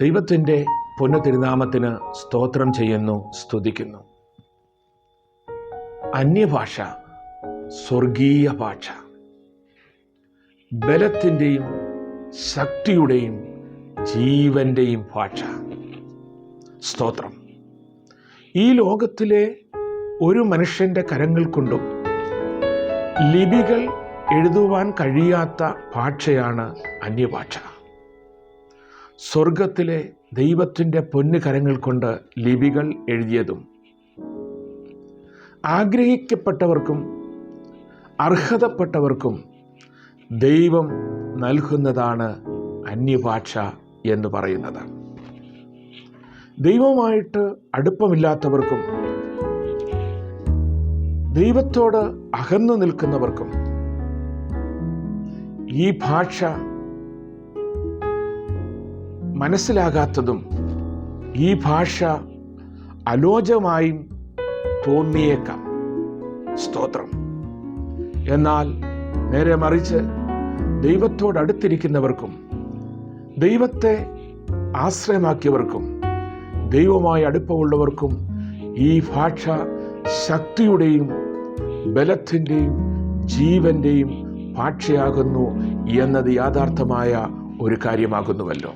ദൈവത്തിന്റെ പുനഃതിരുനാമത്തിന് സ്തോത്രം ചെയ്യുന്നു സ്തുതിക്കുന്നു. അന്യഭാഷ സ്വർഗീയ ഭാഷ. ബലത്തിന്റെയും ശക്തിയുടെയും ജീവന്റെയും ഭാഷ. സ്തോത്രം. ഈ ലോകത്തിലെ ഒരു മനുഷ്യന്റെ കരങ്ങൾ കൊണ്ടും ലിപികൾ എഴുതുവാൻ കഴിയാത്ത ഭാഷയാണ് അന്യഭാഷ. സ്വർഗത്തിലെ ദൈവത്തിന്റെ പൊന്നുകരങ്ങൾ കൊണ്ട് ലിപികൾ എഴുതിയതും ആഗ്രഹിക്കപ്പെട്ടവർക്കും അർഹതപ്പെട്ടവർക്കും ദൈവം നൽകുന്നതാണ് അന്യഭാഷ എന്ന് പറയുന്നത്. ദൈവമായിട്ട് അടുപ്പമില്ലാത്തവർക്കും ദൈവത്തോട് അകന്നു നിൽക്കുന്നവർക്കും ഈ ഭാഷ മനസ്സിലാകാത്തതും ഈ ഭാഷ അലോചമായും തോന്നിയേക്കാം. സ്തോത്രം. എന്നാൽ നേരെ മറിച്ച് ദൈവത്തോടടുത്തിരിക്കുന്നവർക്കും ദൈവത്തെ ആശ്രയമാക്കിയവർക്കും ദൈവമായി അടുപ്പമുള്ളവർക്കും ഈ ഭാഷ ശക്തിയുടെയും ബലത്തിന്റെയും ജീവന്റെയും ഭാഷയാകുന്നു എന്നത് യാഥാർത്ഥമായ ഒരു കാര്യമാകുന്നുവല്ലോ.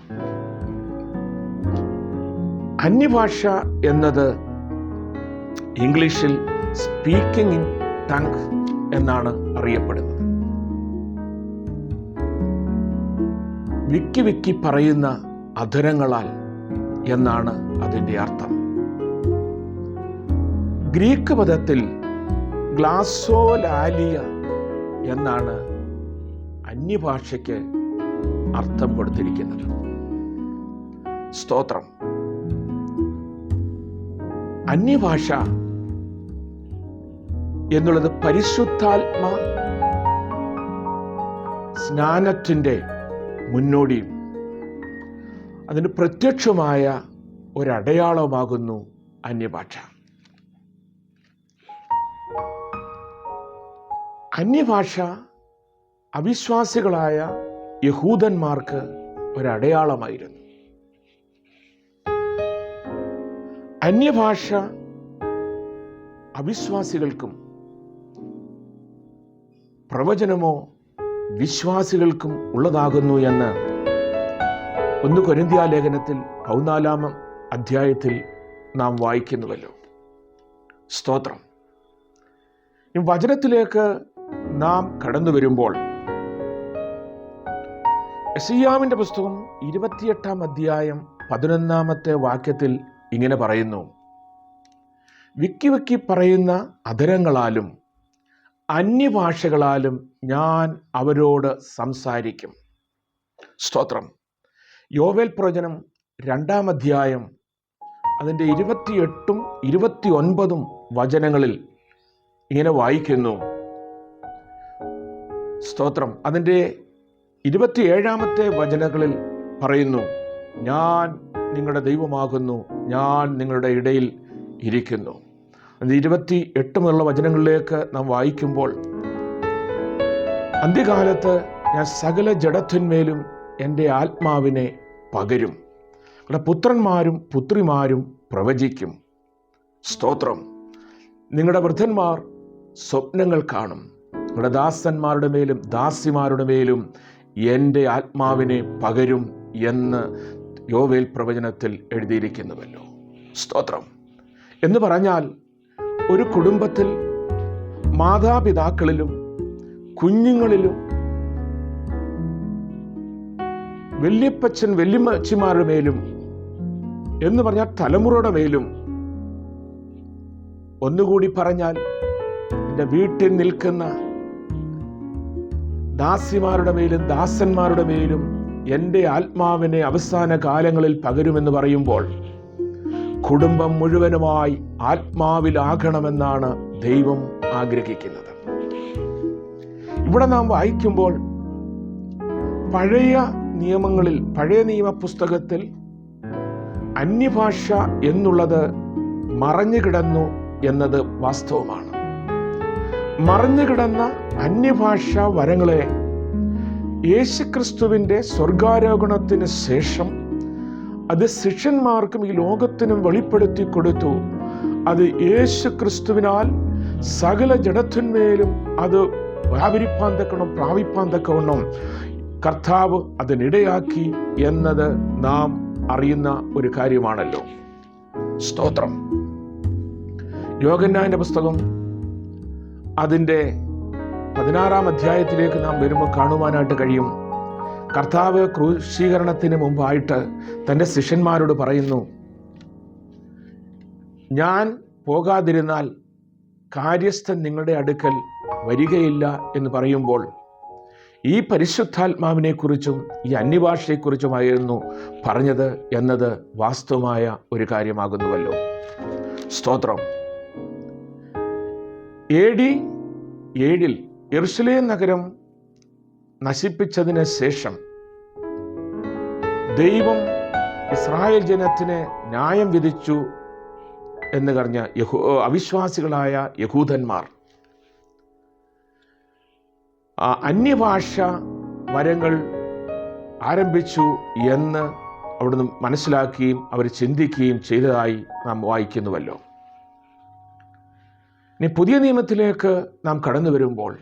അന്യഭാഷ എന്നത് ഇംഗ്ലീഷിൽ സ്പീക്കിംഗ് ഇൻ ടങ് എന്നാണ് അറിയപ്പെടുന്നത്. വിക്കി വിക്കി പറയുന്ന അധരങ്ങളാൽ എന്നാണ് അതിന്റെ അർത്ഥം. ഗ്രീക്ക് പദത്തിൽ ഗ്ലാസോലാലിയ എന്നാണ് അന്യഭാഷയ്ക്ക് അർത്ഥം കൊടുത്തിരിക്കുന്നത്. സ്തോത്രം. അന്യഭാഷ എന്നുള്ളത് പരിശുദ്ധാത്മ സ്നാനത്തിന്റെ മുന്നോടിയും അതിന് പ്രത്യക്ഷമായ ഒരടയാളമാകുന്നു അന്യഭാഷ. അന്യഭാഷ അവിശ്വാസികളായ യഹൂദന്മാർക്ക് ഒരടയാളമായിരുന്നു. അന്യഭാഷ അവിശ്വാസികൾക്കും പ്രവചനമോ വിശ്വാസികൾക്കും ഉള്ളതാകുന്നു എന്ന് ഒന്ന് കൊരിന്ത്യ ലേഖനത്തിൽ പൗനാലാം അധ്യായത്തിൽ നാം വായിക്കുന്നുവല്ലോ. സ്തോത്രം. വചനത്തിലേക്ക് നാം കടന്നു വരുമ്പോൾ എസിയാമിന്റെ പുസ്തകം ഇരുപത്തിയെട്ടാം അധ്യായം പതിനൊന്നാമത്തെ വാക്യത്തിൽ ഇങ്ങനെ പറയുന്നു. വിക്കി വിക്കി പറയുന്ന അധരങ്ങളാലും അന്യഭാഷകളാലും ഞാൻ അവരോട് സംസാരിക്കും. സ്തോത്രം. യോവേൽ പ്രവചനം രണ്ടാം അധ്യായം അതിന്റെ ഇരുപത്തിയെട്ടും ഇരുപത്തി ഒൻപതും വചനങ്ങളിൽ ഇങ്ങനെ വായിക്കുന്നു. സ്തോത്രം. അതിന്റെ ഇരുപത്തിയേഴാമത്തെ വചനങ്ങളിൽ പറയുന്നു ഞാൻ നിങ്ങളുടെ ദൈവമാകുന്നു ഞാൻ നിങ്ങളുടെ ഇടയിൽ ഇരിക്കുന്നു. അത് ഇരുപത്തി എട്ടുമുള്ള വചനങ്ങളിലേക്ക് നാം വായിക്കുമ്പോൾ അന്ത്യകാലത്ത് ഞാൻ സകല ജഡത്തിന്മേലും എന്റെ ആത്മാവിനെ പകരും. നിങ്ങളുടെ പുത്രന്മാരും പുത്രിമാരും പ്രവചിക്കും. സ്തോത്രം. നിങ്ങളുടെ വൃദ്ധന്മാർ സ്വപ്നങ്ങൾ കാണും. നിങ്ങളുടെ ദാസന്മാരുടെ മേലും ദാസിമാരുടെ മേലും എന്റെ ആത്മാവിനെ പകരും എന്ന് യോവേൽ പ്രവചനത്തിൽ എഴുതിയിരിക്കുന്നുവല്ലോ സ്തോത്രം. എന്ന് പറഞ്ഞാൽ ഒരു കുടുംബത്തിൽ മാതാപിതാക്കളിലും കുഞ്ഞുങ്ങളിലും വല്യപ്പച്ചൻ വല്യമ്മച്ചിമാരുടെ മേലും എന്ന് പറഞ്ഞാൽ തലമുറയുടെ മേലും ഒന്നുകൂടി പറഞ്ഞാൽ എന്റെ വീട്ടിൽ നിൽക്കുന്ന ദാസിമാരുടെ മേലും ദാസന്മാരുടെ മേലും എന്റെ ആത്മാവിനെ അവസാന കാലങ്ങളിൽ പകരുമെന്ന് പറയുമ്പോൾ കുടുംബം മുഴുവനുമായി ആത്മാവിലാകണമെന്നാണ് ദൈവം ആഗ്രഹിക്കുന്നത്. ഇവിടെ നാം വായിക്കുമ്പോൾ പഴയ നിയമങ്ങളിൽ പഴയ നിയമ പുസ്തകത്തിൽ അന്യഭാഷ എന്നുള്ളത് മറഞ്ഞു കിടന്നു എന്നത് വാസ്തവമാണ്. മറഞ്ഞു അന്യഭാഷാ അന്യഭാഷ വരങ്ങളെ. യേശുക്രിസ്തുവിന്റെ സ്വർഗാരോഹണത്തിന് ശേഷം അത് ശിഷ്യന്മാർക്കും ഈ ലോകത്തിനും വെളിപ്പെടുത്തി കൊടുത്തു. അത് യേശു ക്രിസ്തുവിനാൽ സകല ജഡത്തിന്മേലും അത് വ്യാപരിപ്പാൻ തക്കണം പ്രാപിപ്പാൻ തക്കവണ്ണം കർത്താവ് അതിനിടയാക്കി എന്നത് നാം അറിയുന്ന ഒരു കാര്യമാണല്ലോ. സ്തോത്രം. യോഗന്നായന്റെ പുസ്തകം അതിന്റെ പതിനാറാം അധ്യായത്തിലേക്ക് നാം വരുമ്പോൾ കാണുവാനായിട്ട് കഴിയും. കർത്താവ് ക്രൂശീകരണത്തിന് മുമ്പായിട്ട് തന്റെ ശിഷ്യന്മാരോട് പറയുന്നു ഞാൻ പോകാതിരുന്നാൽ കാര്യസ്ഥൻ നിങ്ങളുടെ അടുക്കൽ വരികയില്ല എന്ന് പറയുമ്പോൾ ഈ പരിശുദ്ധാത്മാവിനെക്കുറിച്ചും ഈ അന്യഭാഷയെക്കുറിച്ചുമായിരുന്നു പറഞ്ഞത് എന്നത് വാസ്തവമായ ഒരു കാര്യമാകുന്നുവല്ലോ. സ്തോത്രം. എ ഡി ഏഴിൽ എറുസലേം നഗരം നശിപ്പിച്ചതിന് ശേഷം ദൈവം ഇസ്രായേൽ ജനത്തിന് ന്യായം വിധിച്ചു എന്ന് പറഞ്ഞ യഹൂ അവിശ്വാസികളായ യഹൂദന്മാർ. അന്യഭാഷ വരങ്ങൾ ആരംഭിച്ചു എന്ന് അവിടുന്ന് മനസ്സിലാക്കുകയും അവർ ചിന്തിക്കുകയും ചെയ്തതായി നാം വായിക്കുന്നുവല്ലോ. ഇനി പുതിയ നിയമത്തിലേക്ക് നാം കടന്നു വരുമ്പോൾ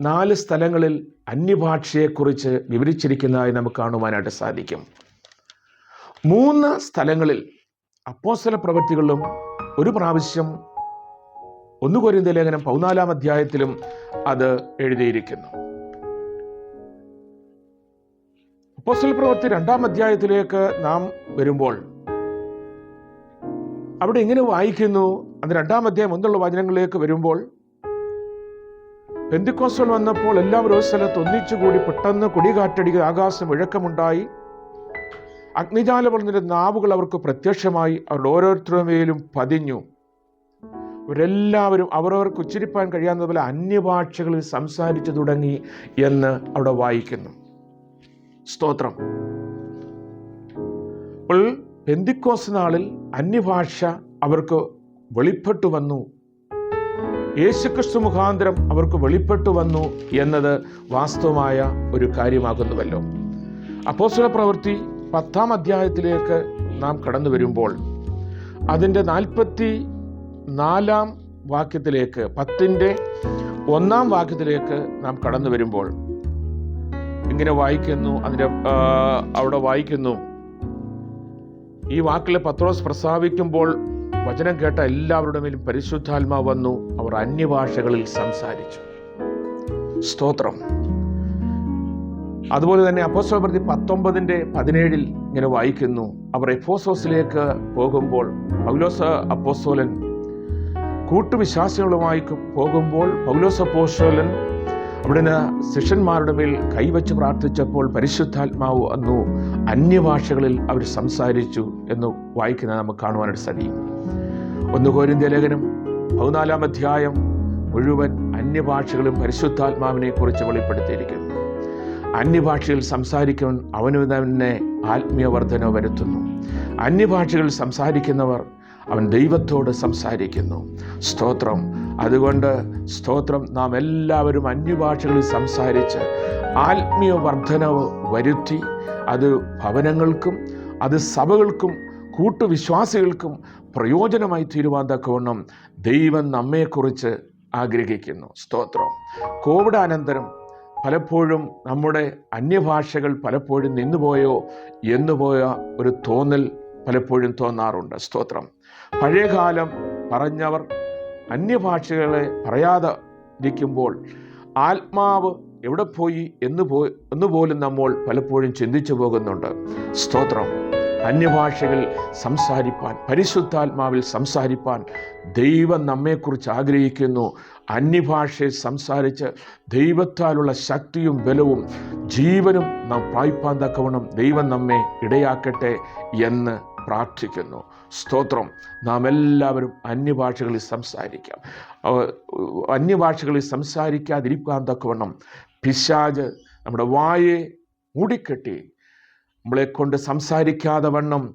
നാല് സ്ഥലങ്ങളിൽ അന്യഭാഷയെക്കുറിച്ച് വിവരിച്ചിരിക്കുന്നതായി നമുക്ക് കാണുവാനായിട്ട് സാധിക്കും. മൂന്ന് സ്ഥലങ്ങളിൽ അപ്പോസ്തല പ്രവൃത്തികളിലും ഒരു പ്രാവശ്യം ഒന്ന് കൊരിന്ത ലേഖനം പതിനാലാം അധ്യായത്തിലും അത് എഴുതിയിരിക്കുന്നു. അപ്പോസ്തല പ്രവൃത്തി രണ്ടാം അധ്യായത്തിലേക്ക് നാം വരുമ്പോൾ അവിടെ ഇങ്ങനെ വായിക്കുന്നു? അത് രണ്ടാം അധ്യായം ഒന്നുള്ള വചനങ്ങളിലേക്ക് വരുമ്പോൾ പെന്തിക്കോസ്റ്റൽ വന്നപ്പോൾ എല്ലാവരും ഒരു സ്ഥലത്ത് ഒന്നിച്ചുകൂടി പെട്ടെന്ന് കൊടികാറ്റടിക്കുക ആകാശം ഇഴക്കമുണ്ടായി അഗ്നിജാല പറഞ്ഞിട്ട് നാവുകൾ അവർക്ക് പ്രത്യക്ഷമായി. അവരുടെ ഓരോരുത്തരുമേലും പതിഞ്ഞു. ഇവരെല്ലാവരും അവരവർക്ക് ഉച്ചരിപ്പാൻ കഴിയാവുന്നതുപോലെ അന്യഭാഷകളിൽ സംസാരിച്ചു തുടങ്ങി എന്ന് അവിടെ വായിക്കുന്നു. സ്തോത്രം. അപ്പോൾ പെന്തിക്കോസ് നാളിൽ അന്യഭാഷ അവർക്ക് വെളിപ്പെട്ടു വന്നു. യേശുക്രിസ്തു മുഖാന്തരം അവർക്ക് വെളിപ്പെട്ടു വന്നു എന്നത് വാസ്തവമായ ഒരു കാര്യമാകുന്നുവല്ലോ. അപ്പോസ്വല പ്രവൃത്തി പത്താം അധ്യായത്തിലേക്ക് നാം കടന്നു വരുമ്പോൾ അതിന്റെ നാൽപ്പത്തി നാലാം വാക്യത്തിലേക്ക് പത്തിന്റെ ഒന്നാം വാക്യത്തിലേക്ക് നാം കടന്നു വരുമ്പോൾ ഇങ്ങനെ വായിക്കുന്നു അതിന്റെ അവിടെ വായിക്കുന്നു. ഈ വാക്കിലെ പത്രോസ് പ്രസ്താവിക്കുമ്പോൾ വചനം കേട്ട എല്ലാവരുടെ മേലും പരിശുദ്ധാത്മാവ് വന്നു. അവർ അന്യഭാഷകളിൽ സംസാരിച്ചു. സ്തോത്രം. അതുപോലെ തന്നെ അപ്പോസ്തല പ്രതി പത്തൊമ്പതിന്റെ പതിനേഴിൽ ഇങ്ങനെ വായിക്കുന്നു. അവർ എഫോസോസിലേക്ക് പോകുമ്പോൾ പൗലോസ് അപ്പോസ്തോലൻ കൂട്ടുവിശ്വാസികളുമായി പോകുമ്പോൾ പൗലോസ് അപ്പോസ്തോലൻ അവിടുന്ന് ശിഷ്യന്മാരുടെ മേൽ കൈവച്ച് പ്രാർത്ഥിച്ചപ്പോൾ പരിശുദ്ധാത്മാവ് വന്നു. അന്യഭാഷകളിൽ അവർ സംസാരിച്ചു എന്ന് വായിക്കുന്നത് നമുക്ക് കാണുവാനായിട്ട് സാധിക്കും. ഒന്ന് കോരിന്ത്യ ലേഖനം പതിനാലാം അധ്യായം മുഴുവൻ അന്യഭാഷകളും പരിശുദ്ധാത്മാവിനെ കുറിച്ച് വെളിപ്പെടുത്തിയിരിക്കുന്നു. അന്യഭാഷയിൽ സംസാരിക്കാൻ അവന് തന്നെ ആത്മീയ വർധന വരുത്തുന്നു. അന്യഭാഷകളിൽ സംസാരിക്കുന്നവർ അവൻ ദൈവത്തോട് സംസാരിക്കുന്നു. സ്തോത്രം. അതുകൊണ്ട് സ്തോത്രം. നാം എല്ലാവരും അന്യഭാഷകളിൽ സംസാരിച്ച് ആത്മീയ വർധനവ് വരുത്തി അത് ഭവനങ്ങൾക്കും അത് സഭകൾക്കും കൂട്ടുവിശ്വാസികൾക്കും പ്രയോജനമായി തീരുവാൻ തക്കവണ്ണം ദൈവം നമ്മെക്കുറിച്ച് ആഗ്രഹിക്കുന്നു. സ്തോത്രം. കോവിഡ് അനന്തരം പലപ്പോഴും നമ്മുടെ അന്യഭാഷകൾ പലപ്പോഴും നിന്നുപോയോ എന്നുപോയ ഒരു തോന്നൽ പലപ്പോഴും തോന്നാറുണ്ട്. സ്തോത്രം. പഴയകാലം പറഞ്ഞവർ അന്യഭാഷകളെ പറയാതെ ഇരിക്കുമ്പോൾ ആത്മാവ് എവിടെ പോയി എന്ന് പോ എന്നുപോലും നമ്മൾ പലപ്പോഴും ചിന്തിച്ചു പോകുന്നുണ്ട്. സ്തോത്രം. അന്യഭാഷകൾ സംസാരിപ്പാൻ പരിശുദ്ധാത്മാവിൽ സംസാരിപ്പാൻ ദൈവം നമ്മെക്കുറിച്ച് ആഗ്രഹിക്കുന്നു. അന്യഭാഷയെ സംസാരിച്ച് ദൈവത്താലുള്ള ശക്തിയും ബലവും ജീവനും നാം പായ്പാൻ തക്കവണ്ണം ദൈവം നമ്മെ ഇടയാക്കട്ടെ എന്ന് പ്രാർത്ഥിക്കുന്നു. സ്തോത്രം. നാം എല്ലാവരും അന്യഭാഷകളിൽ സംസാരിക്കാം. അന്യഭാഷകളിൽ സംസാരിക്കാതിരിക്കാൻ തക്കവണ്ണം പിശാജ് നമ്മുടെ വായെ മൂടിക്കെട്ടി നമ്മളെ കൊണ്ട് സംസാരിക്കാതെ വണ്ണം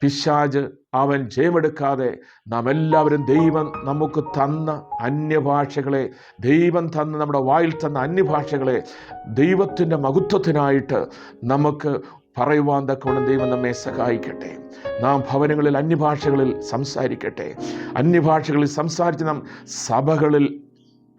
പിശാജ് അവൻ ജയമെടുക്കാതെ നാം എല്ലാവരും ദൈവം നമുക്ക് തന്ന അന്യഭാഷകളെ ദൈവം തന്ന നമ്മുടെ വായിൽ തന്ന അന്യഭാഷകളെ ദൈവത്തിന്റെ മഹത്വത്തിനായിട്ട് നമുക്ക് പറയുവാൻ തക്കവണ്ണം ദൈവം നമ്മെ സഹായിക്കട്ടെ. നാം ഭവനങ്ങളിൽ അന്യഭാഷകളിൽ സംസാരിക്കട്ടെ. അന്യഭാഷകളിൽ സംസാരിച്ച് നാം സഭകളിൽ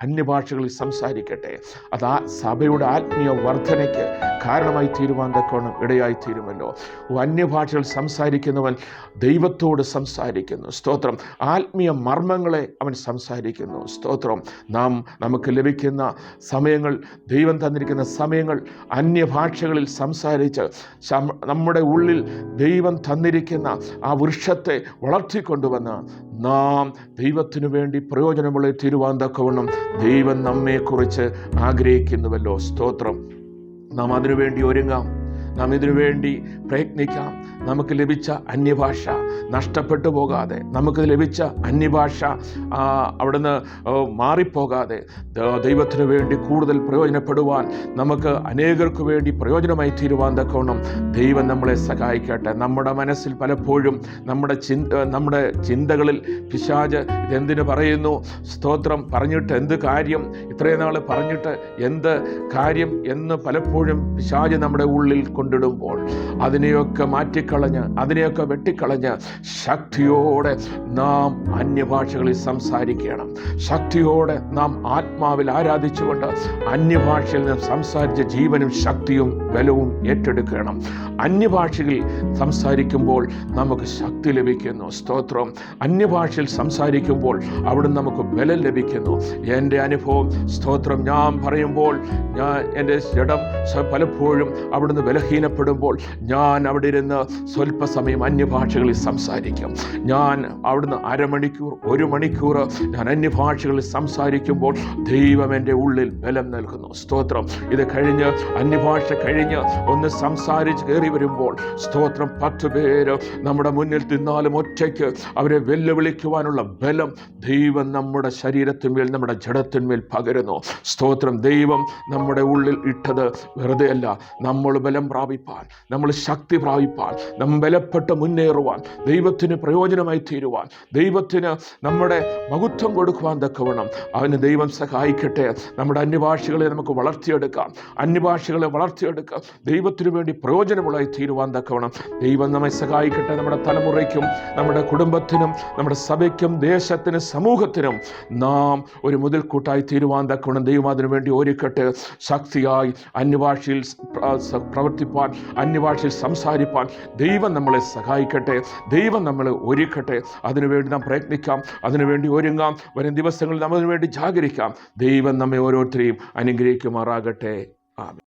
അന്യഭാഷകളിൽ സംസാരിക്കട്ടെ. അത് ആ സഭയുടെ ആത്മീയ വർധനയ്ക്ക് കാരണമായി തീരുവാൻ തക്കവണ്ണം ഇടയായി തീരുമല്ലോ. അന്യഭാഷകൾ സംസാരിക്കുന്നവൻ ദൈവത്തോട് സംസാരിക്കുന്നു. സ്തോത്രം. ആത്മീയ മർമ്മങ്ങളെ അവൻ സംസാരിക്കുന്നു. സ്തോത്രം. നാം നമുക്ക് ലഭിക്കുന്ന സമയങ്ങൾ ദൈവം തന്നിരിക്കുന്ന സമയങ്ങൾ അന്യഭാഷകളിൽ സംസാരിച്ച് നമ്മുടെ ഉള്ളിൽ ദൈവം തന്നിരിക്കുന്ന ആ വൃക്ഷത്തെ വളർത്തിക്കൊണ്ടുവന്ന് നാം ദൈവത്തിനു വേണ്ടി പ്രയോജനമുള്ള തീരുവാൻ തക്കവണ്ണം ദൈവം നമ്മെക്കുറിച്ച് ആഗ്രഹിക്കുന്നുവല്ലോ. സ്തോത്രം. നാം അതിനുവേണ്ടി ഒരുങ്ങാം. നാം ഇതിനു വേണ്ടി പ്രയത്നിക്കാം. നമുക്ക് ലഭിച്ച അന്യഭാഷ നഷ്ടപ്പെട്ടു പോകാതെ നമുക്ക് ലഭിച്ച അന്യഭാഷ അവിടുന്ന് മാറിപ്പോകാതെ ദൈവത്തിനു വേണ്ടി കൂടുതൽ പ്രയോജനപ്പെടുവാൻ നമുക്ക് അനേകർക്ക് വേണ്ടി പ്രയോജനമായി തീരുവാൻ തക്കവണ്ണം ദൈവം നമ്മളെ സഹായിക്കട്ടെ. നമ്മുടെ മനസ്സിൽ പലപ്പോഴും നമ്മുടെ ചിന്ത നമ്മുടെ ചിന്തകളിൽ പിശാജ് ഇതെന്തിനു പറയുന്നു? സ്തോത്രം പറഞ്ഞിട്ട് എന്ത് കാര്യം? ഇത്രയും നാൾ പറഞ്ഞിട്ട് എന്ത് കാര്യം എന്ന് പലപ്പോഴും പിശാജ് നമ്മുടെ ഉള്ളിൽ കൊണ്ടിടുമ്പോൾ അതിനെയൊക്കെ മാറ്റിക്കളഞ്ഞ് അതിനെയൊക്കെ വെട്ടിക്കളഞ്ഞ് ശക്തിയോടെ നാം അന്യഭാഷകളിൽ സംസാരിക്കണം. ശക്തിയോടെ നാം ആത്മാവിൽ ആരാധിച്ചുകൊണ്ട് അന്യഭാഷയിൽ നിന്ന് സംസാരിച്ച ജീവനും ശക്തിയും ബലവും ഏറ്റെടുക്കണം. അന്യഭാഷയിൽ സംസാരിക്കുമ്പോൾ നമുക്ക് ശക്തി ലഭിക്കുന്നു. സ്തോത്രം. അന്യഭാഷയിൽ സംസാരിക്കുമ്പോൾ അവിടെ നമുക്ക് ബലം ലഭിക്കുന്നു. എന്റെ അനുഭവം സ്തോത്രം. ഞാൻ പറയുമ്പോൾ ഞാൻ എന്റെ ജഡം പലപ്പോഴും അവിടുന്ന് ബലഹീനപ്പെടുമ്പോൾ ഞാൻ അവിടെ ഇരുന്ന് സ്വല്പസമയം അന്യഭാഷകളിൽ സംസാരിക്കും. ഞാൻ അവിടുന്ന് അരമണിക്കൂർ ഒരു മണിക്കൂർ ഞാൻ അന്യഭാഷകളിൽ സംസാരിക്കുമ്പോൾ ദൈവം എന്റെ ഉള്ളിൽ ബലം നൽകുന്നു. സ്തോത്രം. ഇത് കഴിഞ്ഞ് അന്യഭാഷ കഴിഞ്ഞ് ഒന്ന് സംസാരിച്ച് കയറി വരുമ്പോൾ സ്തോത്രം. പത്ത് പേര് നമ്മുടെ മുന്നിൽ തിന്നാലും ഒറ്റയ്ക്ക് അവരെ വെല്ലുവിളിക്കുവാനുള്ള ബലം ദൈവം നമ്മുടെ ശരീരത്തിന്മേൽ നമ്മുടെ ജഡത്തിന്മേൽ പകരുന്നു. സ്തോത്രം. ദൈവം നമ്മുടെ ഉള്ളിൽ ഇട്ടത് വെറുതെയല്ല. നമ്മൾ ബലം പ്രാപിപ്പാൻ നമ്മൾ ശക്തി പ്രാപിപ്പാൻ നാം ബലപ്പെട്ട് മുന്നേറുവാൻ ദൈവത്തിന് പ്രയോജനമായി തീരുവാൻ ദൈവത്തിന് നമ്മുടെ മഹത്വം കൊടുക്കുവാൻ തക്കവണ്ണം അവന് ദൈവം സഹായിക്കട്ടെ. നമ്മുടെ അന്യഭാഷകളെ നമുക്ക് വളർത്തിയെടുക്കാം. അന്യഭാഷകളെ വളർത്തിയെടുക്കാം. ദൈവത്തിനു വേണ്ടി പ്രയോജനമുള്ളതായി തീരുവാൻ തക്കവണ്ണം ദൈവം നമ്മെ സഹായിക്കട്ടെ. നമ്മുടെ തലമുറയ്ക്കും നമ്മുടെ കുടുംബത്തിനും നമ്മുടെ സഭയ്ക്കും ദേശത്തിനും സമൂഹത്തിനും നാം ഒരു മുതൽക്കൂട്ടായി തീരുവാൻ തക്കവണ്ണം ദൈവം അതിനു വേണ്ടി ഒരുക്കട്ടെ. ശക്തിയായി അന്യഭാഷയിൽ പ്രവർത്തിപ്പാൻ അന്യഭാഷയിൽ സംസാരിപ്പാൻ ദൈവം നമ്മളെ സഹായിക്കട്ടെ. ദൈവം നമ്മളെ ഒരുക്കട്ടെ. അതിനുവേണ്ടി നാം പ്രയത്നിക്കാം. അതിനുവേണ്ടി ഒരുങ്ങാം. വരും ദിവസങ്ങളിൽ നമ്മൾ അതിനുവേണ്ടി ജാഗരിക്കാം. ദൈവം നമ്മെ ഓരോരുത്തരെയും അനുഗ്രഹിക്കുമാറാകട്ടെ. ആമേൻ.